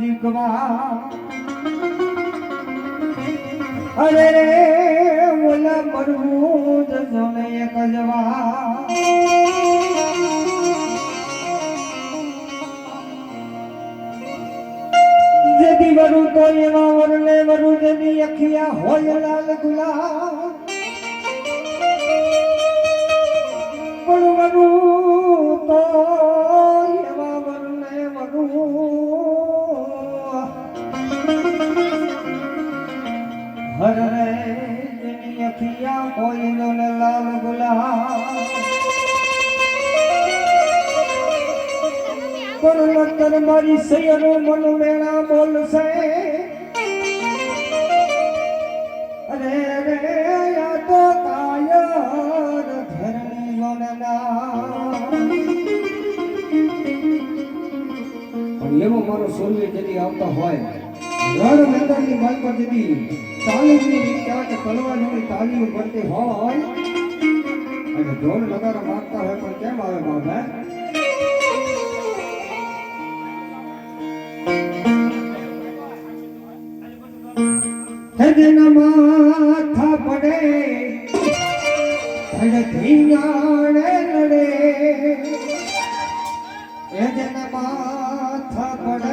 જીકવા અરે રે ઓલા મરવું જ જોને એક જવા જેથી વરુ તો એવા વરને વરુ જેની અખિયા હોય લાલ ગુલાબ પણ વરુ જોને લાલ ગુલાબ પણ મારી સૈયરો મન મેણા બોલશે આ તો કાયર ધરણી વનના પણ એવો મારો સોલ્વે જેથી આવતા હોય. રણ મેદાનની માલ પર જતી તાલીમની કે તલવારની તાલીમ પડતી હોય, અને ઢોલ નગારા માગતા હોય, પણ કેમ આવે બાબા હજના માથા પડે ધડથી નાણે લડે હજના માથા પડે